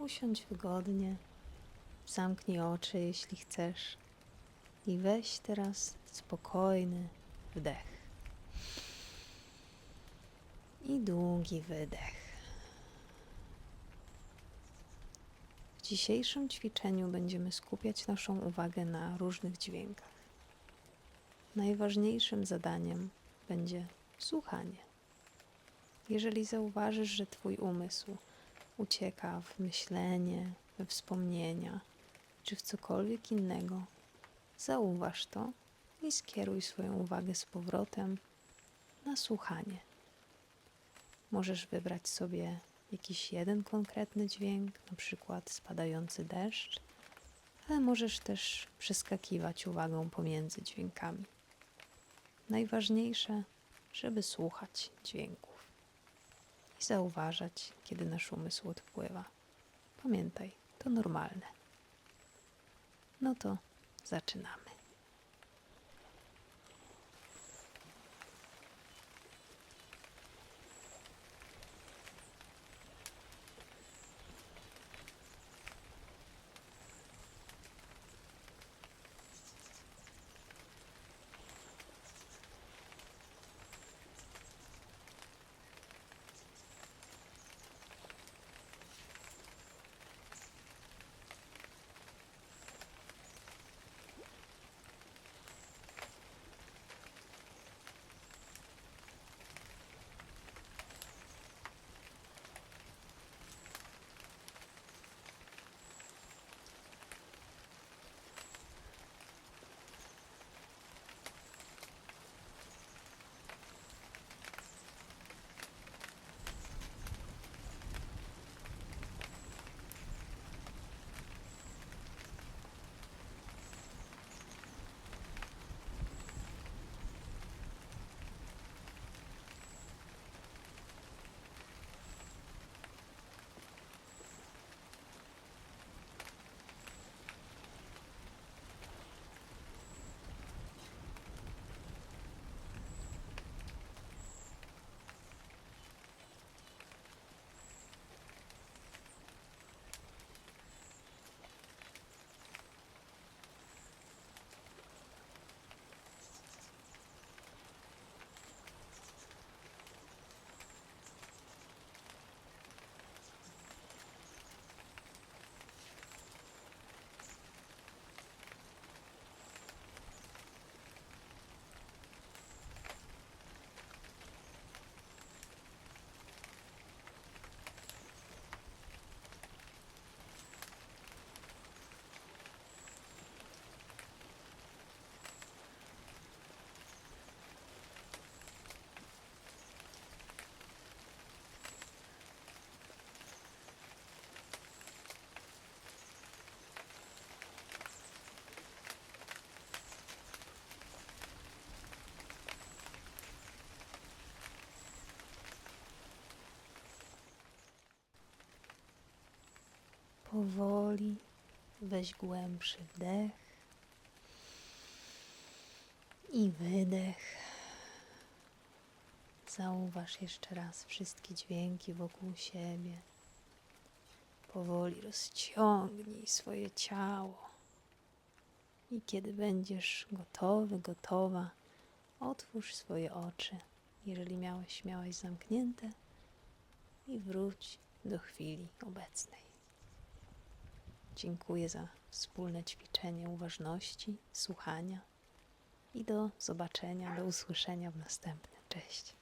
Usiądź wygodnie, zamknij oczy, jeśli chcesz, i weź teraz spokojny wdech i długi wydech. W dzisiejszym ćwiczeniu będziemy skupiać naszą uwagę na różnych dźwiękach. Najważniejszym zadaniem będzie słuchanie. Jeżeli zauważysz, że Twój umysł ucieka w myślenie, we wspomnienia czy w cokolwiek innego, zauważ to i skieruj swoją uwagę z powrotem na słuchanie. Możesz wybrać sobie jakiś jeden konkretny dźwięk, na przykład spadający deszcz, ale możesz też przeskakiwać uwagą pomiędzy dźwiękami. Najważniejsze, żeby słuchać dźwięków i zauważać, kiedy nasz umysł odpływa. Pamiętaj, to normalne. No to zaczynamy. Powoli weź głębszy wdech i wydech. Zauważ jeszcze raz wszystkie dźwięki wokół siebie. Powoli rozciągnij swoje ciało. I kiedy będziesz gotowy, gotowa, otwórz swoje oczy. Jeżeli miałeś, miałeś zamknięte, i wróć do chwili obecnej. Dziękuję za wspólne ćwiczenie uważności, słuchania i do zobaczenia, do usłyszenia w następnym. Cześć.